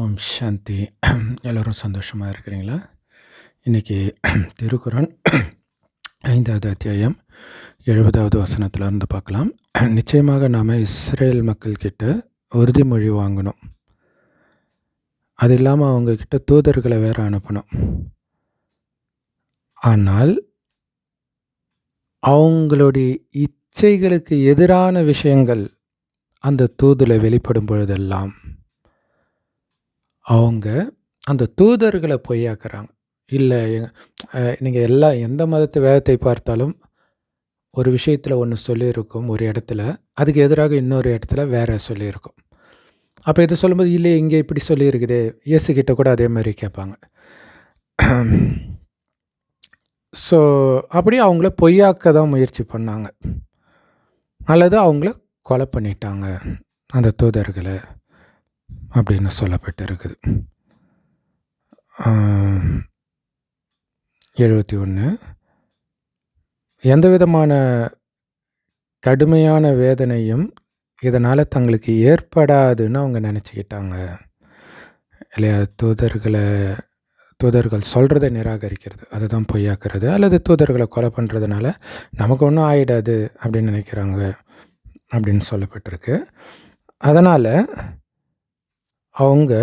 ஓம் சாந்தி. எல்லோரும் சந்தோஷமாக இருக்கிறீங்களா? இன்றைக்கி திருக்குறள் ஐந்தாவது அத்தியாயம் எழுபதாவது வசனத்தில் இருந்து பார்க்கலாம். நிச்சயமாக நாம் இஸ்ரேல் மக்கள்கிட்ட உறுதிமொழி வாங்கணும். அது இல்லாமல் அவங்கக்கிட்ட தூதர்களை வேறு அனுப்பணும். ஆனால் அவங்களுடைய இச்சைகளுக்கு எதிரான விஷயங்கள் அந்த தூதில் வெளிப்படும் பொழுதெல்லாம் அவங்க அந்த தூதர்களை பொய்யாக்குறாங்க இல்லை நீங்கள் எல்லா எந்த மதத்து வேதத்தை பார்த்தாலும் ஒரு விஷயத்தில் ஒன்று சொல்லியிருக்கும் ஒரு இடத்துல அதுக்கு எதிராக இன்னொரு இடத்துல வேற சொல்லியிருக்கும். அப்போ இது சொல்லும்போது இல்லை இங்கே இப்படி சொல்லியிருக்குதே. இயேசுக்கிட்ட கூட அதே மாதிரி கேட்பாங்க. ஸோ அப்படி அவங்கள பொய்யாக்க தான் முயற்சி பண்ணாங்க. அல்லது அவங்கள கொலை பண்ணிட்டாங்க அந்த தூதர்களை. அப்படின்னு சொல்லப்பட்டிருக்குது. எழுபத்தி ஒன்று எந்த விதமான கடுமையான வேதனையும் இதனால் தங்களுக்கு ஏற்படாதுன்னு அவங்க நினச்சிக்கிட்டாங்க. இல்லையா தூதர்களை தூதர்கள் சொல்கிறத நிராகரிக்கிறது. அதுதான் பொய்யாக்குறது. அல்லது தூதர்களை கொலை பண்ணுறதுனால நமக்கு ஒன்றும் ஆகிடாது அப்படின்னு நினைக்கிறாங்க அப்படின்னு சொல்லப்பட்டிருக்கு. அதனால் அவங்க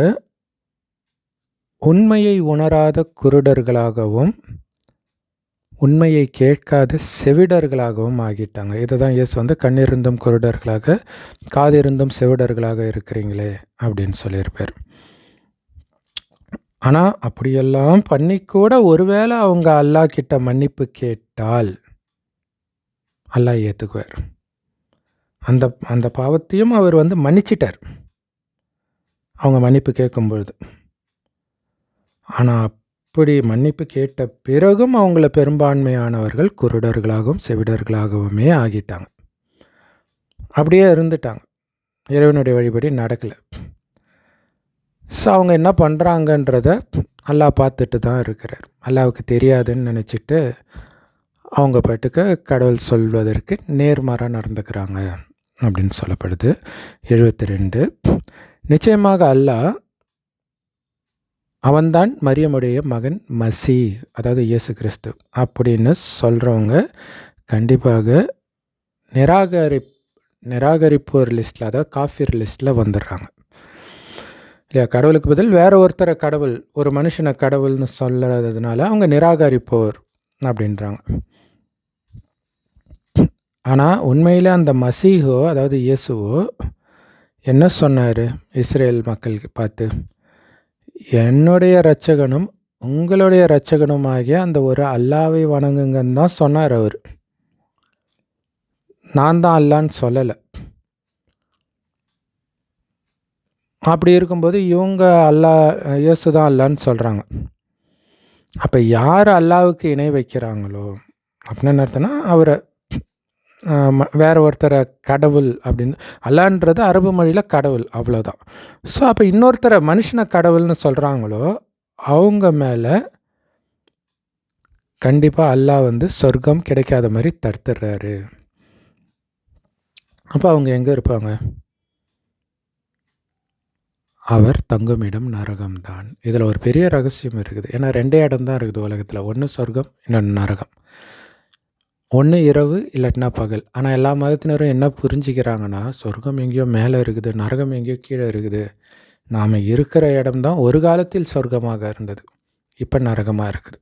உண்மையை உணராத குருடர்களாகவும் உண்மையை கேட்காத செவிடர்களாகவும் ஆகிட்டாங்க. இதை தான் இயேசு வந்து கண்ணிருந்தும் குருடர்களாக காதிருந்தும் செவிடர்களாக இருக்கிறீங்களே அப்படின்னு சொல்லியிருப்பார். ஆனால் அப்படியெல்லாம் பண்ணிக்கூட ஒருவேளை அவங்க அல்லா கிட்ட மன்னிப்பு கேட்டால் அல்லாஹ் ஏற்றுக்குவார் அந்த அந்த பாவத்தையும் அவர் வந்து மன்னிச்சிட்டார். அவங்க மன்னிப்பு கேட்கும் பொழுது ஆனால் அப்படி மன்னிப்பு கேட்ட பிறகும் அவங்கள பெரும்பான்மையானவர்கள் குருடர்களாகவும் செவிடர்களாகவுமே ஆகிட்டாங்க. அப்படியே இருந்துட்டாங்க. இறைவனுடைய வழிபடி நடக்கலை. ஸோ அவங்க என்ன பண்ணுறாங்கன்றத அல்லாஹ் பார்த்துட்டு தான் இருக்கிறார். அல்லாவுக்கு தெரியாதுன்னு நினச்சிட்டு அவங்க பாட்டுக்கு கடவுள் சொல்வதற்கு நேர்மாறாக நடந்துக்கிறாங்க அப்படின்னு சொல்லப்படுது. எழுபத்தி ரெண்டு நிச்சயமாக அல்லாஹ் அவன்தான் மரியமுடைய மகன் மசி அதாவது இயேசு கிறிஸ்து. அப்படின்னு சொல்கிறவங்க கண்டிப்பாக நிராகரி நிராகரிப்போர் லிஸ்ட்டில் அதாவது காஃபிர் லிஸ்ட்டில் வந்துடுறாங்க. இல்லையா? கடவுளுக்கு பதில் வேறு ஒருத்தரை கடவுள் ஒரு மனுஷனை கடவுள்னு சொல்லாததுனால அவங்க நிராகரிப்போர் அப்படின்றாங்க. ஆனால் உண்மையில் அந்த மசீகோ அதாவது இயேசுவோ என்ன சொன்னார் இஸ்ரேல் மக்களுக்கு பார்த்து? என்னுடைய இரட்சகனும் உங்களுடைய இரட்சகனுமாகிய அந்த ஒரு அல்லாவை வணங்குங்கன்னு தான் சொன்னார் அவர். நான் தான் அல்லான்னு சொல்லலை. அப்படி இருக்கும்போது இவங்க அல்லா இயேசு தான் அல்லான்னு சொல்கிறாங்க அப்போ யார் அல்லாவுக்கு இணை வைக்கிறாங்களோ அப்படின்னு அர்த்தம்னா அவரை வேறு ஒருத்தரை கடவுள் அப்படின்னு. அல்லான்றது அரபு மொழியில் கடவுள் அவ்வளோதான் ஸோ அப்போ இன்னொருத்தரை மனுஷனை கடவுள்னு சொல்கிறாங்களோ அவங்க மேலே கண்டிப்பாக அல்லாஹ் வந்து சொர்க்கம் கிடைக்காத மாதிரி தடுத்துடுறாரு அப்போ அவங்க எங்கே இருப்பாங்க? அவர் தங்குமிடம் நரகம்தான். இதில் ஒரு பெரிய ரகசியம் இருக்குது. ஏன்னா ரெண்டே இடம் தான் இருக்குது உலகத்தில். ஒன்று சொர்க்கம் இன்னொன்று நரகம். ஒன்று இரவு இல்லாட்டினா பகல். ஆனால் எல்லா மதத்தினரும் என்ன புரிஞ்சுக்கிறாங்கன்னா சொர்க்கம் எங்கேயோ மேலே இருக்குது நரகம் எங்கேயோ கீழே இருக்குது. நாம் இருக்கிற இடம்தான் ஒரு காலத்தில் சொர்க்கமாக இருந்தது. இப்போ நரகமாக இருக்குது.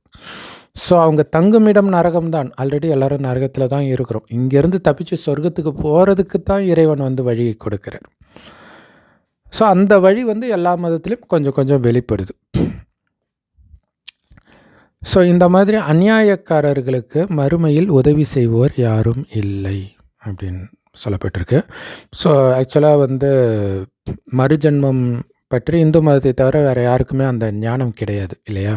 ஸோ அவங்க தங்குமிடம் நரகம் தான். ஆல்ரெடி எல்லோரும் நரகத்தில் தான் இருக்கிறோம். இங்கேருந்து தப்பிச்சு சொர்க்கத்துக்கு போகிறதுக்கு தான் இறைவன் வந்து வழியை கொடுக்குறார். ஸோ அந்த வழி வந்து எல்லா மதத்துலேயும் கொஞ்சம் கொஞ்சம் வெளிப்படுது. ஸோ இந்த மாதிரி அந்நியாயக்காரர்களுக்கு மறுமையில் உதவி செய்வோர் யாரும் இல்லை அப்படின்னு சொல்லப்பட்டிருக்கு. ஸோ ஆக்சுவலாக வந்து மறுஜன்மம் பற்றி இந்து மதத்தை தவிர வேறு யாருக்குமே அந்த ஞானம் கிடையாது இல்லையா?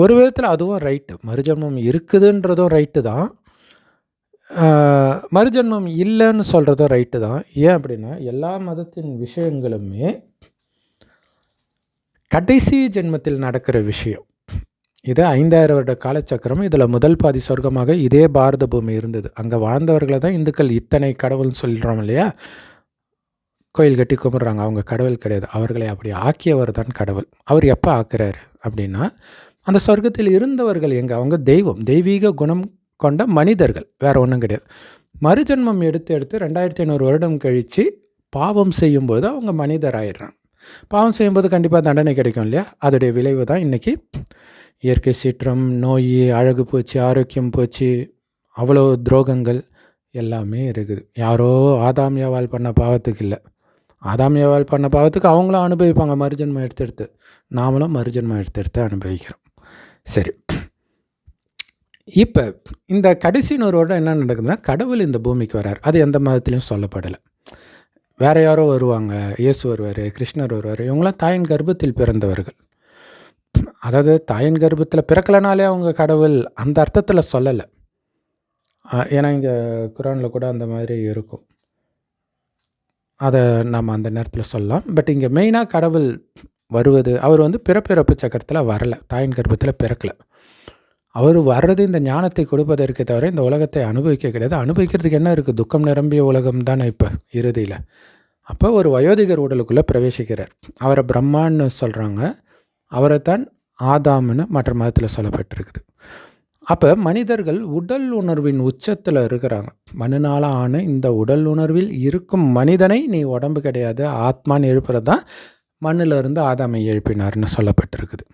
ஒரு விதத்தில் அதுவும் ரைட்டு மறுஜன்மம் இருக்குதுன்றதும் ரைட்டு தான். மறுஜன்மம் இல்லைன்னு சொல்கிறதும் ரைட்டு தான். ஏன் அப்படின்னா எல்லா மதத்தின் விஷயங்களுமே கடைசி ஜென்மத்தில் நடக்கிற விஷயம். இது ஐந்தாயிரம் வருட காலச்சக்கரம். இதில் முதல் பாதி சொர்க்கமாக இதே பாரத பூமி இருந்தது. அங்கே வாழ்ந்தவர்களை தான் இந்துக்கள் இத்தனை கடவுள்னு சொல்கிறோம் இல்லையா? கோயில் கட்டி கும்பிட்றாங்க. அவங்க கடவுள் கிடையாது. அவர்களை அப்படி ஆக்கியவர் தான் கடவுள். அவர் எப்போ ஆக்குறாரு அப்படின்னா அந்த சொர்க்கத்தில் இருந்தவர்கள் எங்கே? அவங்க தெய்வம். தெய்வீக குணம் கொண்ட மனிதர்கள். வேறு ஒன்றும் கிடையாது. மறுஜன்மம் எடுத்து எடுத்து ரெண்டாயிரத்தி ஐநூறு வருடம் கழித்து பாவம் செய்யும்போது அவங்க மனிதர் ஆயிடுறாங்க பாவம் செய்யும்போது கண்டிப்பாக தண்டனை கிடைக்கும் இல்லையா? அதோடைய விளைவு தான் இன்றைக்கி இயற்கை சீற்றம் நோய் அழகு போச்சு ஆரோக்கியம் போச்சு அவ்வளோ துரோகங்கள் எல்லாமே இருக்குது. யாரோ ஆதாமியாவால் பண்ண பாவத்துக்கு இல்லை. ஆதாமியாவால் பண்ண பாவத்துக்கு அவங்களும் அனுபவிப்பாங்க மறுஜன்மம் எடுத்து எடுத்து நாமளும் மறுஜன்மம் எடுத்து எடுத்து அனுபவிக்கிறோம். சரி. இப்போ இந்த கடைசி நூறு வருடம் என்ன நடக்குதுன்னா கடவுள் இந்த பூமிக்கு வரார். அது எந்த மதத்துலேயும் சொல்லப்படலை. வேறு யாரோ வருவாங்க இயேசு வருவார் கிருஷ்ணர் வருவார் இவங்களாம் தாயின் கர்ப்பத்தில் பிறந்தவர்கள். அதாவது தாயின் கர்ப்பத்தில் பிறக்கலைனாலே அவங்க கடவுள் அந்த அர்த்தத்தில் சொல்லலை. ஏன்னா இங்கே குரானில் கூட அந்த மாதிரி இருக்கும். அதை நம்ம அந்த நேரத்தில் சொல்லலாம். பட் இங்கே மெயினாக கடவுள் வருவது அவர் வந்து பிறப்பிறப்பு சக்கரத்தில் வரலை. தாயின் கர்ப்பத்தில் பிறக்கலை. அவர் வர்றது இந்த ஞானத்தை கொடுப்பதற்கே தவிர இந்த உலகத்தை அனுபவிக்க கிடையாது. அனுபவிக்கிறதுக்கு என்ன இருக்குது துக்கம் நிரம்பிய உலகம் தானே இப்போ இறுதியில். அப்போ ஒரு வயோதிகர் உடலுக்குள்ளே பிரவேசிக்கிறார். அவரை பிரம்மான்னு சொல்கிறாங்க அவரை தான் ஆதாம்னு மற்ற மதத்தில் சொல்லப்பட்டிருக்குது. அப்போ மனிதர்கள் உடல் உணர்வின் உச்சத்தில் இருக்கிறாங்க. மனுநாள ஆன இந்த உடல் உணர்வில் இருக்கும் மனிதனை நீ உடம்பு கிடையாது ஆத்மான்னு எழுப்புறது தான் மண்ணிலிருந்து ஆதாமை எழுப்பினார்னு சொல்லப்பட்டிருக்குது.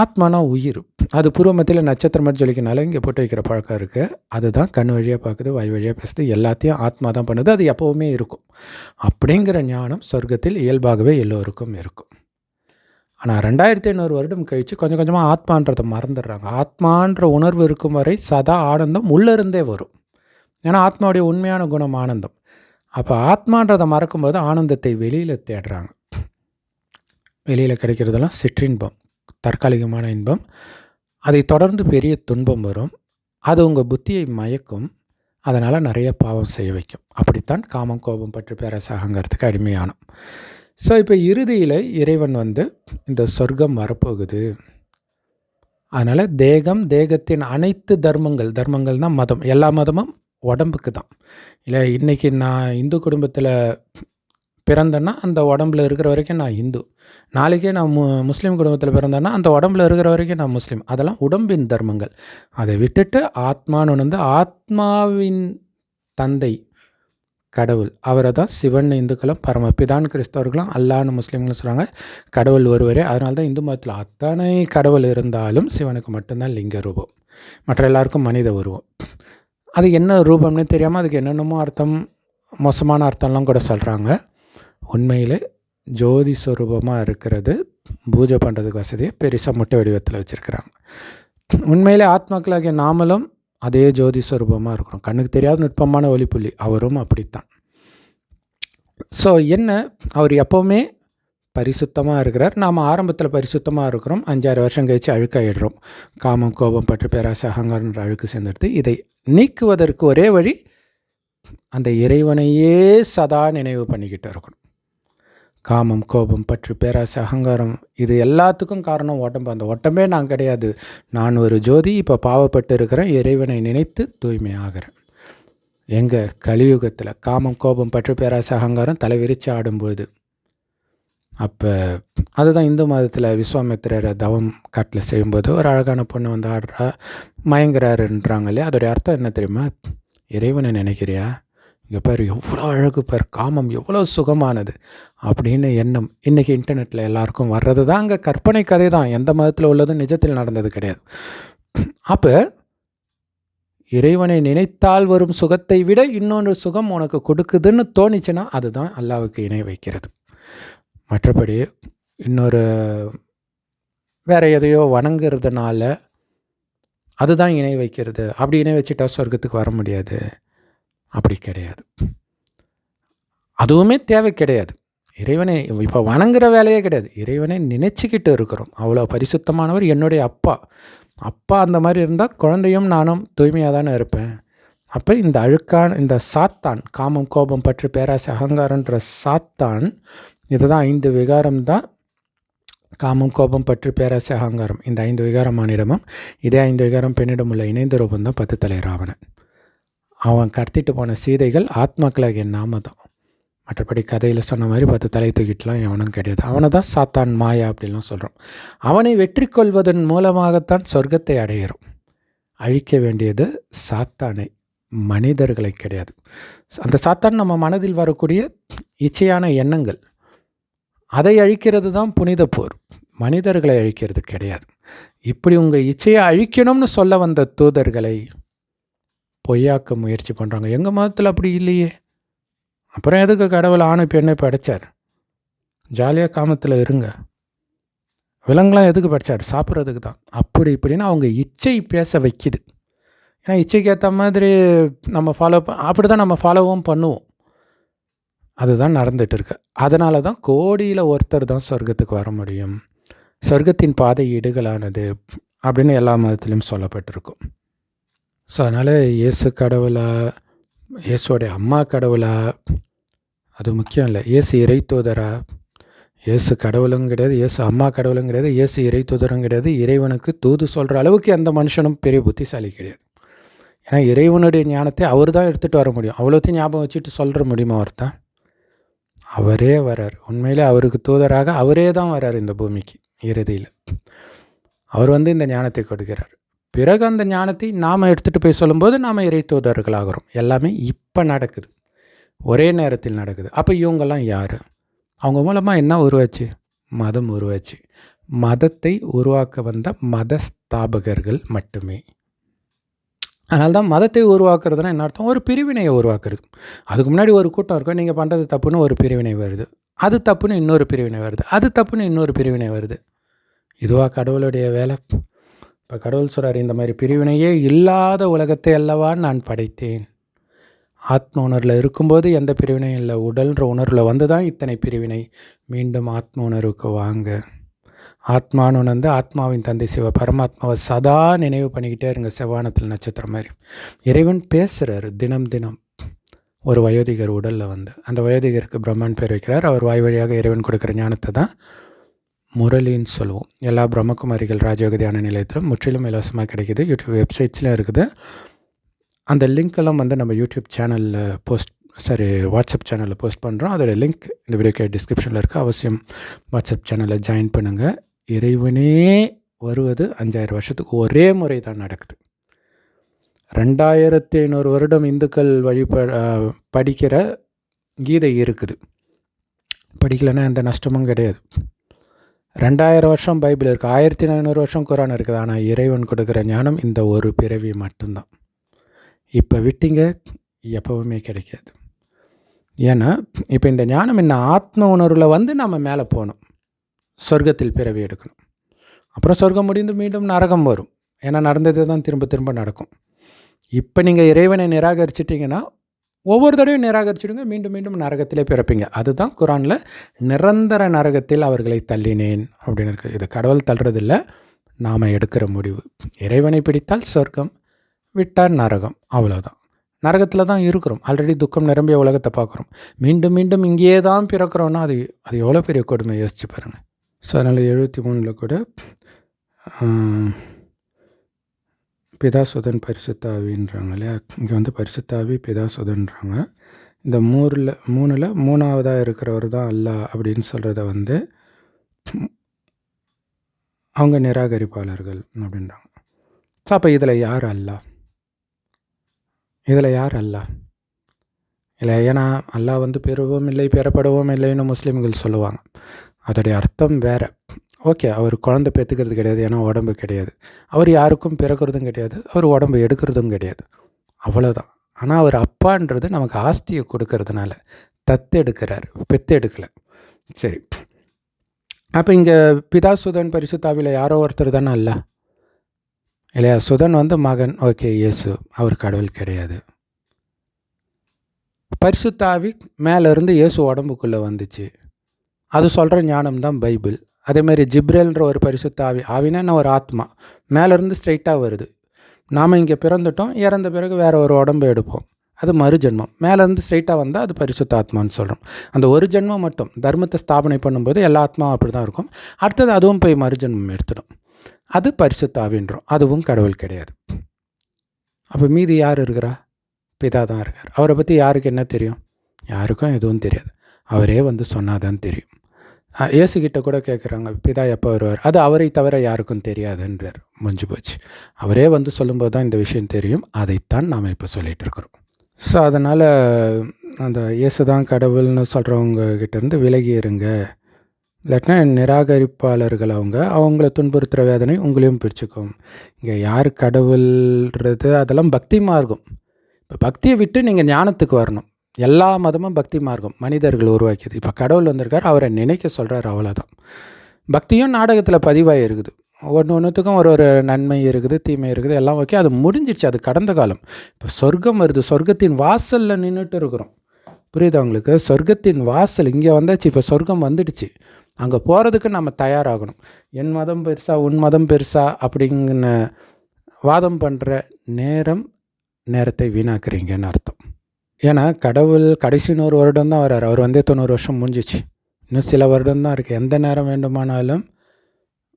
ஆத்மானா உயிர். அது பூர்வமத்தில் நட்சத்திரம் மாதிரி ஜொலிக்கனால இங்கே போட்டு வைக்கிற பழக்கம் இருக்குது அதுதான் கண் வழியாக பார்க்குது வாய் வழியாக பேசுது எல்லாத்தையும் ஆத்மா தான் பண்ணுது அது எப்போவுமே இருக்கும். அப்படிங்கிற ஞானம் சொர்க்கத்தில் இயல்பாகவே எல்லோருக்கும் இருக்கும். ஆனால் ரெண்டாயிரத்தி ஐநூறு வருடம் கழித்து கொஞ்சம் கொஞ்சமாக ஆத்மான்றதை மறந்துடுறாங்க. ஆத்மான்ற உணர்வு இருக்கும் வரை சதா ஆனந்தம் உள்ளிருந்தே வரும். ஏன்னா ஆத்மாவுடைய உண்மையான குணம் ஆனந்தம். அப்போ ஆத்மான்றதை மறக்கும்போது ஆனந்தத்தை வெளியில் தேடுறாங்க. வெளியில் கிடைக்கிறதெல்லாம் சிற்றின்பம் தற்காலிகமான இன்பம். அதை தொடர்ந்து பெரிய துன்பம் வரும். அது உங்கள் புத்தியை மயக்கும். அதனால் நிறைய பாவம் செய்ய வைக்கும். அப்படித்தான் காமம் கோபம் பற்றி பேரசாகங்கிறதுக்கு அடிமையானோம். ஸோ இப்போ இறுதியில் இறைவன் வந்து இந்த சொர்க்கம் வரப்போகுது. அதனால் தேகம் தேகத்தின் அனைத்து தர்மங்கள் தர்மங்கள்னால் மதம். எல்லா மதமும் உடம்புக்கு தான். இல்லை இன்றைக்கி நான் இந்து குடும்பத்தில் பிறந்தேன்னா அந்த உடம்புல இருக்கிற வரைக்கும் நான் இந்து. நாளைக்கே நான் மு முஸ்லீம் குடும்பத்தில் பிறந்தேன்னா அந்த உடம்புல இருக்கிற வரைக்கும் நான் முஸ்லீம். அதெல்லாம் உடம்பின் தர்மங்கள். அதை விட்டுட்டு ஆத்மானு வந்து ஆத்மாவின் தந்தை கடவுள். அவரை தான் சிவன் இந்துக்களும் பரமபிதான் கிறிஸ்தவர்களும் அல்லான்னு முஸ்லீம்களும் சொல்கிறாங்க கடவுள் ஒருவரே. அதனால தான் இந்து மதத்தில் அத்தனை கடவுள் இருந்தாலும் சிவனுக்கு மட்டும்தான் லிங்க ரூபம். மற்ற எல்லாருக்கும் மனித உருவம். அது என்ன ரூபம்னு தெரியாமல் அதுக்கு என்னென்னமோ அர்த்தம் மோசமான அர்த்தம்லாம் கூட சொல்கிறாங்க உண்மையில் ஜோதி ஸ்வரூபமாக இருக்கிறது பூஜை பண்ணுறதுக்கு வசதியை பெருசாக முட்டை வடிவத்தில் வச்சுருக்கிறாங்க. உண்மையிலே ஆத்மாக்களாகிய நாமளும் அதே ஜோதி ஸ்வரூபமாக இருக்கிறோம். கண்ணுக்கு தெரியாத நுட்பமான ஒளிப்புள்ளி. அவரும் அப்படித்தான். ஸோ என்ன? அவர் எப்போவுமே பரிசுத்தமாக இருக்கிறார். நாம் ஆரம்பத்தில் பரிசுத்தமாக இருக்கிறோம். அஞ்சாறு வருஷம் கழித்து அழுக்காயிடுறோம். காமம் கோபம் பற்று பேராசை அகங்காரன்ற அழுக்கு சேர்ந்துடுது இதை நீக்குவதற்கு ஒரே வழி அந்த இறைவனையே சதா நினைவு பண்ணிக்கிட்டு இருக்கணும். காமம் கோபம் பற்று பேராசை அகங்காரம் இது எல்லாத்துக்கும் காரணம் உடம்பு அந்த ஒட்டமே நான் கிடையாது. நான் ஒரு ஜோதி இப்போ பாவப்பட்டு இருக்கிறேன் இறைவனை நினைத்து தூய்மை ஆகிறேன் எங்கள் கலியுகத்தில் காமம் கோபம் பற்று பேராசை அகங்காரம் தலைவிரித்து ஆடும்போது அப்போ அதுதான் இந்து மதத்தில் விஸ்வாமித்திரரை தவம் காட்டில் செய்யும்போது ஒரு அழகான பொண்ணு வந்து ஆடுறா மயங்குறாருன்றாங்க இல்லையா? அதோடைய அர்த்தம் என்ன தெரியுமா? இறைவனை நினைக்கிறியா? இங்கே பாரு எவ்வளோ அழகு பார் காமம் எவ்வளோ சுகமானது அப்படின்னு எண்ணம். இன்றைக்கி இன்டர்நெட்டில் எல்லாருக்கும் வர்றது தான் அங்கே கற்பனை கதை தான் எந்த மதத்தில் உள்ளதும் நிஜத்தில் நடந்தது கிடையாது. அப்போ இறைவனை நினைத்தால் வரும் சுகத்தை விட இன்னொன்று சுகம் உனக்கு கொடுக்குதுன்னு தோணிச்சுன்னா அதுதான் அல்லாவுக்கு இணை வைக்கிறது. மற்றபடி இன்னொரு வேறு எதையோ வணங்குறதுனால அதுதான் இணை வைக்கிறது. அப்படி இணை வச்சுட்டா சொர்க்கத்துக்கு வர முடியாது. அப்படி கிடையாது. அதுவுமே தேவை கிடையாது. இறைவனை இப்போ வணங்குற வேலையே கிடையாது. இறைவனை நினச்சிக்கிட்டு இருக்கிறோம். அவ்வளோ பரிசுத்தமானவர் என்னுடைய அப்பா. அப்பா அந்த மாதிரி இருந்தால் குழந்தையும் நானும் தூய்மையாக தானே இருப்பேன். அப்போ இந்த அழுக்கான இந்த சாத்தான் காமம் கோபம் பற்றி பேராசை அகங்காரன்ற சாத்தான் இதுதான் ஐந்து விகாரம் தான். காமம் கோபம் பற்றி பேராசை அகங்காரம். இந்த ஐந்து விகாரம் மானிடமும் இதே ஐந்து விகாரம் பெண்ணிடம் உள்ள இணைந்த ரூபம் தான் பத்து தலை ராவணன். அவன் கடத்திட்டு போன சீதைகள் ஆத்மாக்களாகிய நாம தான். மற்றபடி கதையில் சொன்ன மாதிரி பத்து தலை தூக்கிட்டுலாம் எவனும் கிடையாது. அவனை தான் சாத்தான் மாயா அப்படின்லாம் சொல்கிறோம் அவனை வெற்றி கொள்வதன் மூலமாகத்தான் சொர்க்கத்தை அடையிறோம் அழிக்க வேண்டியது சாத்தானை மனிதர்களை கிடையாது. அந்த சாத்தான் நம்ம மனதில் வரக்கூடிய இச்சையான எண்ணங்கள். அதை அழிக்கிறது தான் புனித போர். மனிதர்களை அழிக்கிறது கிடையாது. இப்படி உங்கள் இச்சையை அழிக்கணும்னு சொல்ல வந்த தூதர்களை பொய்யாக்க முயற்சி பண்ணுறாங்க எங்கள் மதத்தில் அப்படி இல்லையே. அப்புறம் எதுக்கு கடவுள் ஆணை பெண்ணை படைச்சார் ஜாலியாக காமத்தில் இருங்க. விலங்குலாம் எதுக்கு படித்தார் சாப்பிட்றதுக்கு தான். அப்படி இப்படின்னு அவங்க இச்சை பேச வைக்குது. ஏன்னா இச்சைக்கு ஏற்ற மாதிரி நம்ம ஃபாலோ அப்படி தான் நம்ம ஃபாலோவும் பண்ணுவோம். அதுதான் நடந்துகிட்டு இருக்கு. அதனால தான் கோடியில் ஒருத்தர் தான் சொர்க்கத்துக்கு வர முடியும். சொர்க்கத்தின் பாதை இடுகளானது அப்படின்னு எல்லா மதத்துலேயும் சொல்லப்பட்டிருக்கும். ஸோ அதனால் இயேசு கடவுளா இயேசுவோடைய அம்மா கடவுளா அது முக்கியம் இல்லை. இயேசு இறைத்தூதரா இயேசு கடவுளும் கிடையாது இயேசு அம்மா கடவுளும் கிடையாது இயேசு இறை தூதரும் கிடையாது. இறைவனுக்கு தூது சொல்கிற அளவுக்கு எந்த மனுஷனும் பெரிய புத்திசாலி கிடையாது. ஏன்னா இறைவனுடைய ஞானத்தை அவர் தான் எடுத்துகிட்டு வர முடியும். அவ்வளோத்தையும் ஞாபகம் வச்சுட்டு சொல்கிற முடியுமா அவர்தான் அவரே வரார். உண்மையிலே அவருக்கு தூதராக அவரே தான் வரார் இந்த பூமிக்கு இறுதியில். அவர் வந்து இந்த ஞானத்தை கொடுக்கிறார். பிறகு அந்த ஞானத்தை நாம் எடுத்துகிட்டு போய் சொல்லும்போது நாம் இறை தூதர்களாகிறோம். எல்லாமே இப்போ நடக்குது. ஒரே நேரத்தில் நடக்குது. அப்போ இவங்கெல்லாம் யார்? அவங்க மூலமாக என்ன உருவாச்சு? மதம் உருவாச்சு. மதத்தை உருவாக்க வந்த மத ஸ்தாபகர்கள் மட்டுமே. அதனால தான் மதத்தை உருவாக்குறதுனா என்ன அர்த்தம்? ஒரு பிரிவினையை உருவாக்குறது. அதுக்கு முன்னாடி ஒரு கூட்டம் இருக்கும். நீங்கள் பண்ணுறது தப்புன்னு ஒரு பிரிவினை வருது. அது தப்புன்னு இன்னொரு பிரிவினை வருது. அது தப்புன்னு இன்னொரு பிரிவினை வருது. இதுவாக கடவுளுடைய வேலை? இப்போ கடவுள் சொல்கிறார் இந்த மாதிரி பிரிவினையே இல்லாத உலகத்தை அல்லவா நான் படைத்தேன். ஆத்ம உணர்வில் இருக்கும்போது எந்த பிரிவினையும் இல்லை. உடல்ன்ற உணர்வில் வந்து தான் இத்தனை பிரிவினை. மீண்டும் ஆத்ம உணர்வுக்கு வாங்க. ஆத்மான்னு உணர்ந்து ஆத்மாவின் தந்தை சிவ பரமாத்மாவை சதா நினைவு பண்ணிக்கிட்டே இருங்க செவ்வானத்தில் நட்சத்திரம் மாதிரி. இறைவன் பேசுகிறார் தினம் தினம். ஒரு வயோதிகர் உடலில் வந்து அந்த வயோதிகருக்கு பிரம்மன் பேர் வைக்கிறார். அவர் வாய் வழியாக இறைவன் கொடுக்குற ஞானத்தை தான் முரளின்னு சொல்லுவோம். எல்லா பிரம்மகுமாரிகள் ராஜயோக தியான நிலையத்திலும் முற்றிலும் இலவசமாக கிடைக்கிது. யூடியூப் வெப்சைட்ஸ்லாம் இருக்குது. அந்த லிங்க்கெல்லாம் வந்து நம்ம யூடியூப் சேனலில் போஸ்ட் சாரி வாட்ஸ்அப் சேனலில் போஸ்ட் பண்ணுறோம் அதோடய லிங்க் இந்த வீடியோக்கு டிஸ்கிரிப்ஷனில் இருக்குது அவசியம் வாட்ஸ்அப் சேனலில் ஜாயின் பண்ணுங்கள் இறைவனே வருவது அஞ்சாயிரம் வருஷத்துக்கு ஒரே முறை தான் நடக்குது. ரெண்டாயிரத்தி ஐநூறு வருடம் இந்துக்கள் வழிப படிக்கிற கீதை இருக்குது. படிக்கலைன்னா எந்த நஷ்டமும் கிடையாது. ரெண்டாயிரம் வருஷம் பைபிள் இருக்குது ஆயிரத்தி நானூறு வருஷம் குரான் இருக்குது. ஆனால் இறைவன் கொடுக்குற ஞானம் இந்த ஒரு பிறவி மட்டும்தான். இப்போ விட்டிங்க எப்போவுமே கிடைக்காது. ஏன்னா இப்போ இந்த ஞானம் என்ன ஆத்ம உணர்வில் வந்து நம்ம மேலே போகணும். சொர்க்கத்தில் பிறவி எடுக்கணும். அப்புறம் சொர்க்கம் முடிந்து மீண்டும் நரகம் வரும். ஏன்னா நடந்தது தான் திரும்ப திரும்ப நடக்கும். இப்போ நீங்கள் இறைவனை நிராகரிச்சிட்டிங்கன்னா ஒவ்வொரு தடவையும் நிராகரிச்சிடுங்க. மீண்டும் மீண்டும் நரகத்திலே பிறப்பீங்க. அதுதான் குரானில் நிரந்தர நரகத்தில் அவர்களை தள்ளினேன் அப்படின்னு இருக்குது இது கடவுள் தள்ளுறதில்ல. நாம் எடுக்கிற முடிவு. இறைவனை பிடித்தால் சொர்க்கம் விட்டார் நரகம். அவ்வளோதான் நரகத்தில் தான் இருக்கிறோம். ஆல்ரெடி துக்கம் நிரம்பிய உலகத்தை பார்க்குறோம். மீண்டும் மீண்டும் இங்கேயே தான் பிறக்கிறோன்னா அது அது எவ்வளோ பெரிய கொடுமை யோசிச்சு பாருங்கள் ஸோ அதனால் எழுபத்தி மூணில் கூட பிதாசுதன் பரிசுத்தாவின்றாங்க இல்லையா இங்கே வந்து பரிசுத்தாவி பிதாசுதன்றாங்க. இந்த மூரில் மூணில் மூணாவதாக இருக்கிறவர் தான் அல்லா அப்படின்னு சொல்கிறத வந்து அவங்க நிராகரிப்பாளர்கள் அப்படின்றாங்க. ஸோ அப்போ இதில் யார் அல்லா? இதில் யார் அல்லா? இல்லை ஏன்னா அல்லா வந்து பெறுவோம் இல்லை பெறப்படவும் இல்லைன்னு முஸ்லீம்கள் சொல்லுவாங்க. அதோடைய அர்த்தம் வேறு. ஓகே அவர் குழந்தை பெற்றுக்கிறது கிடையாது ஏன்னா உடம்பு கிடையாது. அவர் யாருக்கும் பிறக்கிறதும் கிடையாது அவர் உடம்பு எடுக்கிறதும் கிடையாது. அவ்வளோதான் ஆனால் அவர் அப்பான்றது நமக்கு ஆஸ்தியை கொடுக்கறதுனால தத்து எடுக்கிறார் பெத்து எடுக்கலை. சரி. அப்போ இங்கே பிதா சுதன் பரிசுத்தாவில் யாரோ ஒருத்தர் தானே அல்ல? இல்லையா? சுதன் வந்து மகன். ஓகே இயேசு. அவர் கடவுள் கிடையாது. பரிசுத்தாவி மேலேருந்து இயேசு உடம்புக்குள்ளே வந்துச்சு. அது சொல்கிற ஞானம் தான் பைபிள். அதேமாதிரி ஜிப்ரேல்ன்ற ஒரு பரிசுத்தாவி ஆவினா ஒரு ஆத்மா. மேலேருந்து ஸ்ட்ரைட்டாக வருது. நாம் இங்கே பிறந்துட்டோம் இறந்த பிறகு வேறு ஒரு உடம்பு எடுப்போம். அது மறுஜென்மம். மேலேருந்து ஸ்ட்ரைட்டாக வந்தால் அது பரிசுத்த ஆத்மான்னு சொல்கிறோம் அந்த ஒரு ஜென்மம் மட்டும் தர்மத்தை ஸ்தாபனை பண்ணும்போது எல்லா ஆத்மாவும் அப்படி தான் இருக்கும். அடுத்தது அதுவும் போய் மறுஜென்மம் எடுத்துடும். அது பரிசுத்தாவின்றோம் அதுவும் கடவுள் கிடையாது. அப்போ மீதி யார் இருக்கிறா? பிதா தான் இருக்கார். அவரை பற்றி யாருக்கு என்ன தெரியும்? யாருக்கும் எதுவும் தெரியாது. அவரே வந்து சொன்னாதான் தெரியும். இயேசுகிட்ட கூட கேட்குறாங்க பிதா எப்போ வருவார்? அது அவரை தவிர யாருக்கும் தெரியாதுன்றார். முடிஞ்சு போச்சு. அவரே வந்து சொல்லும்போது தான் இந்த விஷயம் தெரியும். அதைத்தான் நாம் இப்போ சொல்லிகிட்டு இருக்கிறோம். ஸோ அதனால் அந்த இயேசு தான் கடவுள்னு சொல்கிறவங்க கிட்டேருந்து விலகி இருங்க. இல்லாட்டினா நிராகரிப்பாளர்கள் அவங்க. அவங்கள துன்புறுத்துகிற வேதனை உங்களையும் பிடிச்சிக்கும் இங்கே யார் கடவுள்ன்றது அதெல்லாம் பக்தி மார்க்கம். இப்போ பக்தியை விட்டு நீங்கள் ஞானத்துக்கு வரணும். எல்லா மதமும் பக்தி மார்க்கம். மனிதர்கள் உருவாக்கியது. இப்போ கடவுள் வந்திருக்கார் அவரை நினைக்க சொல்கிறார் அவ்வளோதான் பக்தியும் நாடகத்தில் பதிவாக இருக்குது. ஒன்று ஒன்றுத்துக்கும் ஒரு ஒரு நன்மை இருக்குது தீமை இருக்குது எல்லாம் ஓகே. அது முடிஞ்சிடுச்சு அது கடந்த காலம். இப்போ சொர்க்கம் வருது. சொர்க்கத்தின் வாசலில் நின்றுட்டு இருக்கிறோம். புரியுதா உங்களுக்கு? சொர்க்கத்தின் வாசல் இங்கே வந்தாச்சு இப்போ சொர்க்கம் வந்துடுச்சு. அங்கே போகிறதுக்கு நம்ம தயாராகணும். என் மதம் பெருசா உன் மதம் பெருசா அப்படிங்கிற வாதம் பண்ணுற நேரம் நேரத்தை வீணாக்குறீங்கன்னு அர்த்தம். ஏன்னா கடவுள் கடைசி நூறு வருடம் தான் வர்றார் அவர் வந்து தொண்ணூறு வருஷம் முடிஞ்சிச்சு. இன்னும் சில வருடம் தான் இருக்குது எந்த நேரம் வேண்டுமானாலும்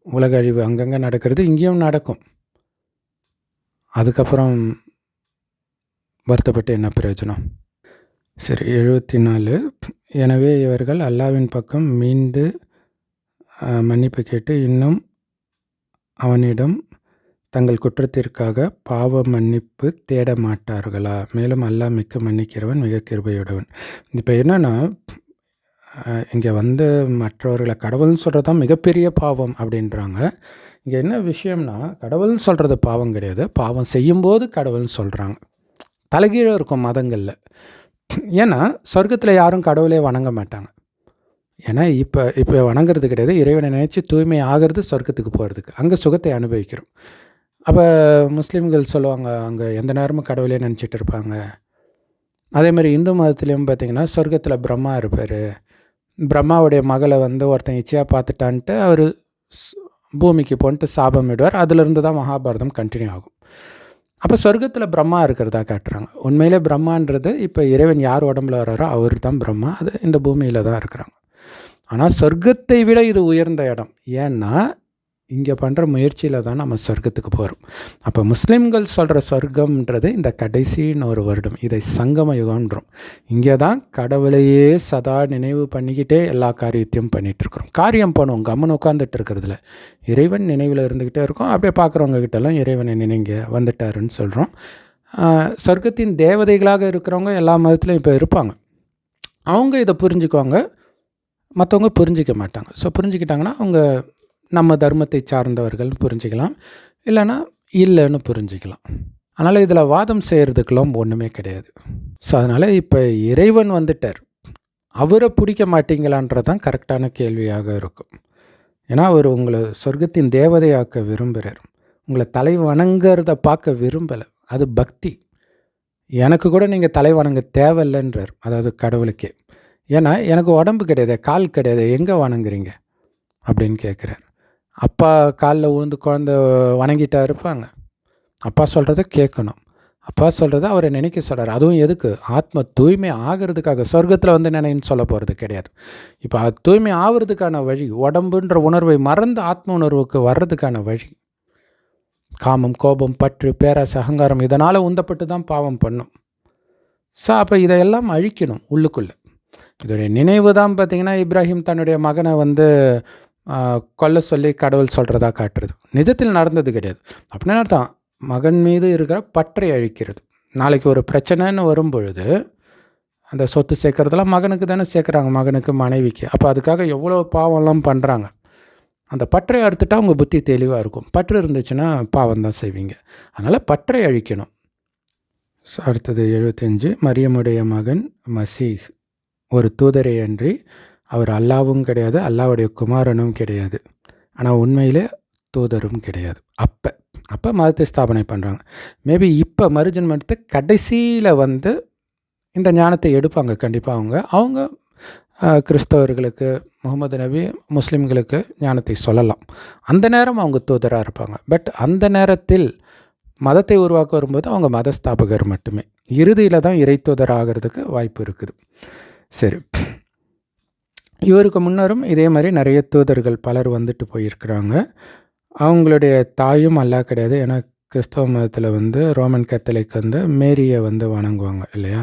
உலக அழிவு அங்கங்கே நடக்கிறது இங்கேயும் நடக்கும். அதுக்கப்புறம் வருத்தப்பட்டு என்ன பிரயோஜனம்? சரி எழுபத்தி நாலு எனவே இவர்கள் அல்லாவின் பக்கம் மீண்டு மன்னிப்பு கேட்டு இன்னும் அவனிடம் தங்கள் குற்றத்திற்காக பாவ மன்னிப்பு தேட மாட்டார்களா மேலும் அல்லா மிக்க மன்னிக்கிறவன் மிக கிருபையுடையவன். இப்போ என்னென்னா இங்கே வந்து மற்றவர்களை கடவுள்னு சொல்கிறது தான் மிகப்பெரிய பாவம் அப்படின்றாங்க. இங்கே என்ன விஷயம்னா கடவுள்னு சொல்கிறது பாவம் கிடையாது. பாவம் செய்யும்போது கடவுள்னு சொல்கிறாங்க தலைகீழாக இருக்கும் மதங்களில். ஏன்னா சொர்க்கத்தில் யாரும் கடவுளே வணங்க மாட்டாங்க. ஏன்னா இப்போ இப்போ வணங்குறது கிடையாது. இறைவனை நினச்சி தூய்மை ஆகிறது சொர்க்கத்துக்கு போகிறதுக்கு அங்கே சுகத்தை அனுபவிக்கிறோம். அப்போ முஸ்லீம்கள் சொல்லுவாங்க அங்கே எந்த நேரமும் கடவுளே நினச்சிட்டு இருப்பாங்க. அதே மாதிரி இந்து மதத்துலேயும் பார்த்தீங்கன்னா சொர்க்கத்தில் பிரம்மா இருப்பார். பிரம்மாவுடைய மகளை வந்து ஒருத்தன் இச்சையாக பார்த்துட்டான்ட்டு அவர் பூமிக்கு போன்ட்டு சாபம் விடுவார் அதிலிருந்து தான் மகாபாரதம் கண்டினியூ ஆகும். அப்போ சொர்க்கத்தில் பிரம்மா இருக்கிறதா காட்டுறாங்க. உண்மையிலே பிரம்மான்றது இப்போ இறைவன் யார் உடம்புல வர்றாரோ அவர் தான் பிரம்மா. அது இந்த பூமியில் தான் இருக்கிறாங்க. ஆனால் சொர்க்கத்தை விட இது உயர்ந்த இடம். ஏன்னா இங்கே பண்ணுற முயற்சியில் தான் நம்ம சொர்க்கத்துக்கு போகிறோம் அப்போ முஸ்லீம்கள் சொல்கிற சொர்க்கம்ன்றது இந்த கடைசின்னு ஒரு வருடம். இதை சங்கம யுகம்ன்றோம். இங்கே தான் கடவுளையே சதா நினைவு பண்ணிக்கிட்டே எல்லா காரியத்தையும் பண்ணிகிட்ருக்குறோம் காரியம் பண்ணுவோம். கம்மன் உட்காந்துட்டு இருக்கிறதுல. இறைவன் நினைவில் இருந்துக்கிட்டே இருக்கும். அப்படியே பார்க்குறவங்க கிட்டலாம் இறைவனை நினைங்க வந்துட்டாருன்னு சொல்கிறோம் சொர்க்கத்தின் தேவதைகளாக இருக்கிறவங்க எல்லா மதத்துலையும் இப்போ இருப்பாங்க. அவங்க இதை புரிஞ்சுக்குவாங்க. மற்றவங்க புரிஞ்சிக்க மாட்டாங்க. ஸோ புரிஞ்சுக்கிட்டாங்கன்னா அவங்க நம்ம தர்மத்தை சார்ந்தவர்கள்னு புரிஞ்சுக்கலாம் இல்லைன்னா இல்லைன்னு புரிஞ்சுக்கலாம். அதனால் இதில் வாதம் செய்கிறதுக்கெல்லாம் ஒன்றுமே கிடையாது. ஸோ அதனால் இப்போ இறைவன் வந்துட்டார். அவரை பிடிக்க மாட்டீங்களான்றது தான் கரெக்டான கேள்வியாக இருக்கும். ஏன்னா அவர் உங்களை சொர்க்கத்தின் தேவதையாக்க விரும்புகிறார். உங்களை தலை வணங்கிறத பார்க்க விரும்பலை. அது பக்தி. எனக்கு கூட நீங்கள் தலை வணங்க தேவையில்லைன்றார். அதாவது கடவுளுக்கே. ஏன்னா எனக்கு உடம்பு கிடையாது கால் கிடையாது எங்கே வணங்குறீங்க? அப்படின்னு கேட்குறாரு. அப்பா காலில் ஊந்து குழந்த வணங்கிட்டா இருப்பாங்க. அப்பா சொல்கிறத கேட்கணும். அப்பா சொல்கிறத அவரை நினைக்க சொல்கிறார் அதுவும் எதுக்கு? ஆத்ம தூய்மை ஆகிறதுக்காக. சொர்க்கத்தில் வந்து நினைன்னு சொல்ல போகிறது கிடையாது. இப்போ தூய்மை ஆகிறதுக்கான வழி உடம்புன்ற உணர்வை மறந்து ஆத்ம உணர்வுக்கு வர்றதுக்கான வழி. காமம் கோபம் பற்று பேராசை அகங்காரம் இதனால் உந்தப்பட்டு தான் பாவம் பண்ணும். ஸோ அப்போ இதையெல்லாம் அழிக்கணும் உள்ளுக்குள்ளே. இதோடைய நினைவு தான் பார்த்திங்கன்னா இப்ராஹிம் தன்னுடைய மகனை வந்து கொல்ல சொல்லி கடவுள் சொல்கிறதா காட்டுறது. நிஜத்தில் நடந்தது கிடையாது. அப்படின்னா அர்த்தம். மகன் மீது இருக்கிற பற்றை அழிக்கிறது. நாளைக்கு ஒரு பிரச்சனைன்னு வரும் பொழுது அந்த சொத்து சேர்க்குறதெல்லாம் மகனுக்கு தானே சேர்க்குறாங்க. மகனுக்கு மனைவிக்கு. அப்போ அதுக்காக எவ்வளோ பாவம்லாம் பண்ணுறாங்க அந்த பற்றை அறுத்துட்டா உங்கள் புத்தி தெளிவாக இருக்கும். பற்று இருந்துச்சுன்னா பாவம் தான் செய்வீங்க. அதனால் பற்றை அழிக்கணும். அடுத்தது எழுபத்தஞ்சு மரியமுடைய மகன் மசீஹ். ஒரு தூதரை அன்றி அவர் அல்லாவும் கிடையாது அல்லாவுடைய குமாரனும் கிடையாது. ஆனால் உண்மையிலே தூதரும் கிடையாது. அப்போ அப்போ மதத்தை ஸ்தாபனை பண்ணுறாங்க மேபி இப்போ மறுஜன்மத்தை கடைசியில் வந்து இந்த ஞானத்தை எடுப்பாங்க. கண்டிப்பாக அவங்க அவங்க கிறிஸ்தவர்களுக்கு முகமது நபி முஸ்லீம்களுக்கு ஞானத்தை சொல்லலாம். அந்த நேரம் அவங்க தூதராக இருப்பாங்க. பட் அந்த நேரத்தில் மதத்தை உருவாக்க வரும்போது அவங்க மத ஸ்தாபகர் மட்டுமே. இறுதியில் தான் இறை தூதர் ஆகிறதுக்கு வாய்ப்பு இருக்குது. சரி. இவருக்கு முன்னரும் இதே மாதிரி நிறைய தூதர்கள் பலர் வந்துட்டு போயிருக்கிறாங்க. அவங்களுடைய தாயும் அல்லா கிடையாது. ஏன்னா கிறிஸ்தவ மதத்தில் வந்து ரோமன் கத்தலிக் வந்து மேரியை வந்து வணங்குவாங்க இல்லையா?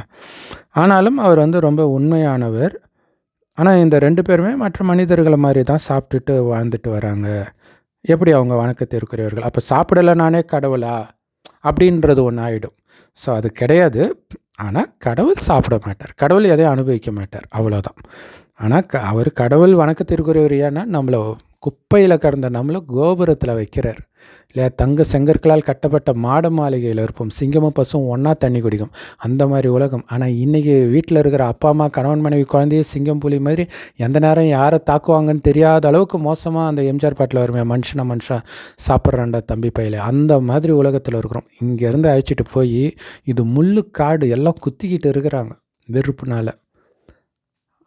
ஆனாலும் அவர் வந்து ரொம்ப உண்மையானவர். ஆனால் இந்த ரெண்டு பேருமே மற்ற மனிதர்களை மாதிரி தான் சாப்பிட்டுட்டு வாழ்ந்துட்டு வராங்க. எப்படி அவங்க வணக்கத்திற்குரியவர்கள் அப்போ சாப்பிடலை நானே கடவுளா? அப்படின்றது ஒன்று ஆகிடும் ஸோ அது கிடையாது. ஆனால் கடவுள் சாப்பிட மாட்டார். கடவுள் எதையும் அனுபவிக்க மாட்டார். அவ்வளோதான் ஆனால் க அவர் கடவுள் வணக்கத்திற்குரியவர் ஏன்னா நம்மளை குப்பையில் கடந்த நம்மளை கோபுரத்தில் வைக்கிறார். இல்லையா தங்க செங்கற்களால் கட்டப்பட்ட மாட மாளிகையில் இருப்போம். சிங்கமும் பசும் ஒன்றா தண்ணி குடிக்கும். அந்த மாதிரி உலகம். ஆனால் இன்றைக்கி வீட்டில் இருக்கிற அப்பா அம்மா கணவன் மனைவி குழந்தைய சிங்கம் புலி மாதிரி எந்த நேரம் யாரை தாக்குவாங்கன்னு தெரியாத அளவுக்கு மோசமாக அந்த எம்ஜிஆர் பாட்டில் வருமே மனுஷனை மனுஷன் சாப்பிட்றாண்டா தம்பி பையில. அந்த மாதிரி உலகத்தில் இருக்கிறோம். இங்கேருந்து அழைச்சிட்டு போய் இது முள்ளு காடு எல்லாம் குத்திக்கிட்டு இருக்கிறாங்க. வெறுப்புனால்.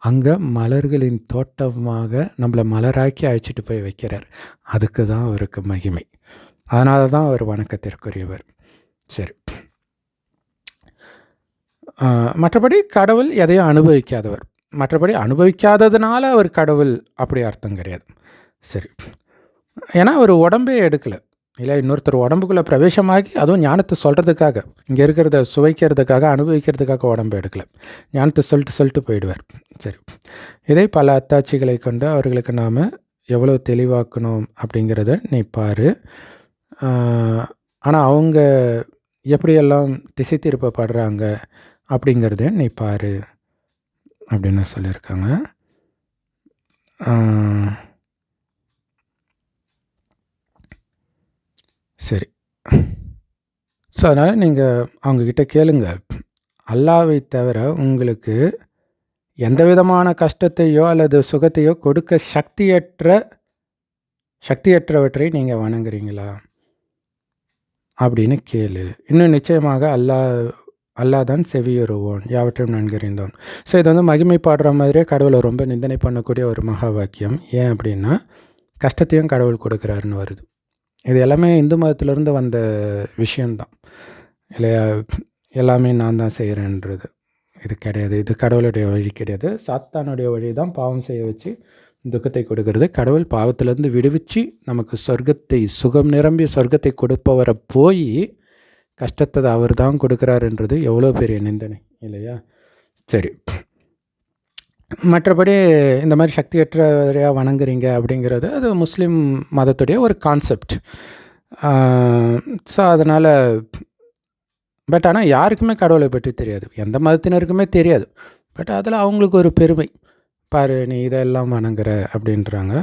அங்கே மலர்களின் தோட்டமாக நம்மளை மலராக்கி அழைச்சிட்டு போய் வைக்கிறார். அதுக்கு தான் அவருக்கு மகிமை. அதனால தான் அவர் வணக்கத்திற்குரியவர். சரி. மற்றபடி கடவுள் எதையும் அனுபவிக்காதவர். மற்றபடி அனுபவிக்காததுனால அவர் கடவுள் அப்படி அர்த்தம் கிடையாது. சரி. ஏன்னா அவர் உடம்பே எடுக்கலை. இல்லை இன்னொருத்தர் உடம்புக்குள்ளே பிரவேசமாகி அதுவும் ஞானத்தை சொல்கிறதுக்காக இங்கே இருக்கிறத சுவைக்கிறதுக்காக அனுபவிக்கிறதுக்காக உடம்பு எடுக்கலை. ஞானத்தை சொல்லிட்டு சொல்லிட்டு போயிடுவார். சரி. இதை பல அத்தாட்சிகளை கொண்டு அவர்களுக்கு நாம் எவ்வளோ தெளிவாக்கணும் அப்படிங்கிறத நீ பாரு. ஆனால் அவங்க எப்படியெல்லாம் திசை திருப்பப்படுறாங்க அப்படிங்கிறத நீ பாரு அப்படின்னு சொல்லியிருக்காங்க. சரி. ஸோ அதனால் நீங்கள் அவங்கக்கிட்ட கேளுங்க. அல்லாவை தவிர உங்களுக்கு எந்த விதமான கஷ்டத்தையோ அல்லது சுகத்தையோ கொடுக்க சக்தியற்ற சக்தியற்றவற்றை நீங்கள் வணங்குறீங்களா? அப்படின்னு கேளு. இன்னும் நிச்சயமாக அல்லா அல்லா தான் செவியுறுவோன். யாவற்றையும் நன்கறிந்தோன் ஸோ இது வந்து மகிமை பாடுற மாதிரியே கடவுளை ரொம்ப நிந்தனை பண்ணக்கூடிய ஒரு மகா வாக்கியம். ஏன் அப்படின்னா கஷ்டத்தையும் கடவுள் கொடுக்குறாருன்னு வருது. இது எல்லாமே இந்து மதத்திலேருந்து வந்த விஷயந்தான் இல்லையா? எல்லாமே நான் தான் செய்கிறேன்றது இது கிடையாது. இது கடவுளுடைய வழி கிடையாது. சாத்தானுடைய வழி தான் பாவம் செய்ய வச்சு துக்கத்தை கொடுக்கறது. கடவுள் பாவத்திலேருந்து விடுவிச்சு நமக்கு சொர்க்கத்தை சுகம் நிரம்பிய சொர்க்கத்தை கொடுப்பவரை போய் கஷ்டத்தை அவர் தான் கொடுக்குறாருன்றது எவ்வளோ பெரிய நிந்தனை இல்லையா? சரி. மற்றபடி இந்த மாதிரி சக்தியற்றவரையாக வணங்குறீங்க அப்படிங்கிறது அது முஸ்லீம் மதத்துடைய ஒரு கான்செப்ட் ஸோ அதனால் பட் ஆனால் யாருக்குமே கடவுளை பற்றி தெரியாது. எந்த மதத்தினருக்குமே தெரியாது. பட் அதில் அவங்களுக்கு ஒரு பெருமை. பாரு நீ இதெல்லாம் வணங்குற அப்படின்றாங்க.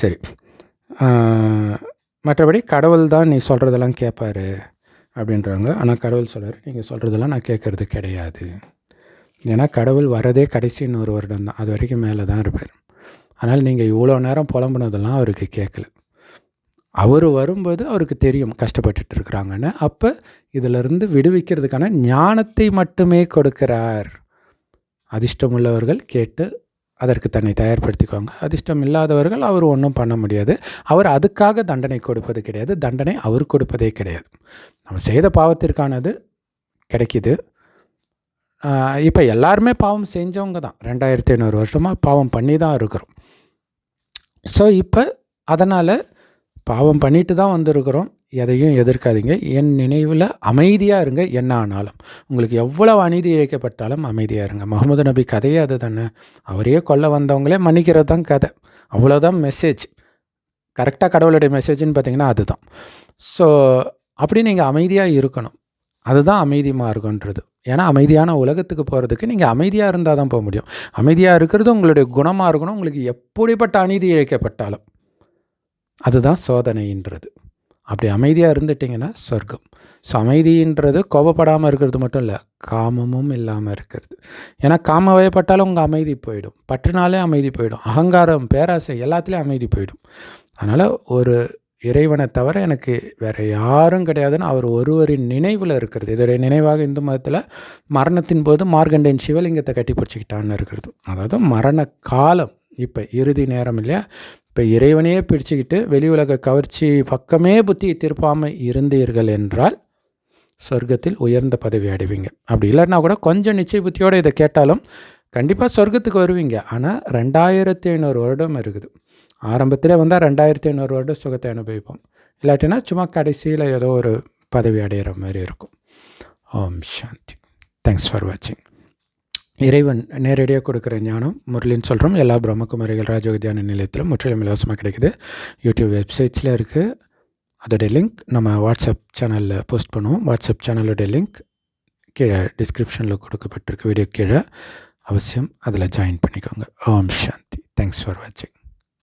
சரி. மற்றபடி கடவுள் தான் நீ சொல்கிறதெல்லாம் கேட்பாரு அப்படின்றாங்க. ஆனால் கடவுள் சொல்கிறார் நீங்கள் சொல்கிறதெல்லாம் நான் கேட்குறது கிடையாது. ஏன்னா கடவுள் வரதே கடைசின்னு ஒரு வருடம் தான் அது வரைக்கும் மேலே தான் இருப்பார். அதனால் நீங்கள் இவ்வளோ நேரம் புலம்புனதெல்லாம் அவருக்கு கேட்கல. அவர் வரும்போது அவருக்கு தெரியும் கஷ்டப்பட்டுட்டு இருக்கிறாங்கன்னு. அப்போ இதிலிருந்து விடுவிக்கிறதுக்கான ஞானத்தை மட்டுமே கொடுக்கிறார். அதிர்ஷ்டம் உள்ளவர்கள் கேட்டு அதற்கு தன்னை தயார்படுத்திக்குவாங்க அதிர்ஷ்டம் இல்லாதவர்கள் அவர் ஒன்றும் பண்ண முடியாது. அவர் அதுக்காக தண்டனை கொடுப்பது கிடையாது. தண்டனை அவர் கொடுப்பதே கிடையாது. நம்ம செய்த பாவத்திற்கானது கிடைக்கிது. இப்போ எல்லாருமே பாவம் செஞ்சவங்க தான். ரெண்டாயிரத்தி ஐநூறு வருஷமாக பாவம் பண்ணி தான் இருக்கிறோம். ஸோ இப்போ அதனால் பாவம் பண்ணிட்டு தான் வந்திருக்கிறோம். எதையும் எதிர்க்காதீங்க. என் நினைவில் அமைதியாக இருங்க. என்ன ஆனாலும். உங்களுக்கு எவ்வளோ அநீதி இழைக்கப்பட்டாலும் அமைதியாக இருங்க. முகமது நபி கதையே அது தானே. அவரையே கொல்ல வந்தவங்களே மன்னிக்கிறது தான் கதை. அவ்வளோதான் மெசேஜ் கரெக்டாக கடவுளுடைய மெசேஜ்னு பார்த்தீங்கன்னா அதுதான். ஸோ அப்படி நீங்கள் அமைதியாக இருக்கணும். அதுதான் அமைதி மார்க்கன்றது ஏன்னா அமைதியான உலகத்துக்கு போகிறதுக்கு நீங்கள் அமைதியாக இருந்தால் தான் போக முடியும். அமைதியாக இருக்கிறது உங்களுடைய குணமாக இருக்கணும் உங்களுக்கு எப்படிப்பட்ட அநீதி இழைக்கப்பட்டாலும். அதுதான் சோதனைன்றது. அப்படி அமைதியாக இருந்துட்டிங்கன்னா சொர்க்கம். ஸோ அமைதின்றது கோபப்படாமல் இருக்கிறது மட்டும் இல்லை காமமும் இல்லாமல் இருக்கிறது. ஏன்னா காம வயப்பட்டாலும் உங்கள் அமைதி போயிடும். பற்றினாலே அமைதி போயிடும். அகங்காரம் பேராசை எல்லாத்துலேயும் அமைதி போயிடும். அதனால் ஒரு இறைவனை தவிர எனக்கு வேறு யாரும் கிடையாதுன்னு அவர் ஒருவரின் நினைவில் இருக்கிறது. இதோடைய நினைவாக இந்து மதத்தில் மரணத்தின் போது மார்கண்டன் சிவலிங்கத்தை கட்டி பிடிச்சிக்கிட்டான்னு இருக்கிறது. அதாவது மரண காலம். இப்போ இறுதி நேரம் இல்லையா? இப்போ இறைவனையே பிடிச்சிக்கிட்டு வெளி உலக கவர்ச்சி பக்கமே புத்தி திருப்பாமல் இருந்தீர்கள் என்றால் சொர்க்கத்தில் உயர்ந்த பதவி அடைவீங்க. அப்படி இல்லைன்னா கூட கொஞ்சம் நிச்சய புத்தியோடு இதை கேட்டாலும் கண்டிப்பாக சொர்க்கத்துக்கு வருவீங்க. ஆனால் ரெண்டாயிரத்தி ஐநூறு வருடம் இருக்குது. ஆரம்பத்தில் வந்தால் ரெண்டாயிரத்தி ஐநூறு வருடம் சுகத்தை அனுபவிப்போம். இல்லாட்டினா சும்மா கடைசியில் ஏதோ ஒரு பதவி அடைகிற மாதிரி இருக்கும். ஓம் சாந்தி. தேங்க்ஸ் ஃபார் வாட்சிங் இறைவன் நேரடியாக கொடுக்குற ஞானம் முரளின்னு சொல்கிறோம் எல்லா பிரம்மகுமாரிகள் ராஜயோக தியான நிலையத்தில் முற்றிலும் இலவசமாக கிடைக்குது. யூடியூப் வெப்சைட்ஸில் இருக்குது அதோடைய லிங்க் நம்ம வாட்ஸ்அப் சேனலில் போஸ்ட் பண்ணுவோம். வாட்ஸ்அப் சேனலோடைய லிங்க் கீழே டிஸ்கிரிப்ஷனில் கொடுக்கப்பட்டிருக்கு வீடியோ கீழே. அவசியம் அதில் ஜாயின் பண்ணிக்கோங்க. ஓம் சாந்தி. தேங்க்ஸ் ஃபார் வாட்சிங்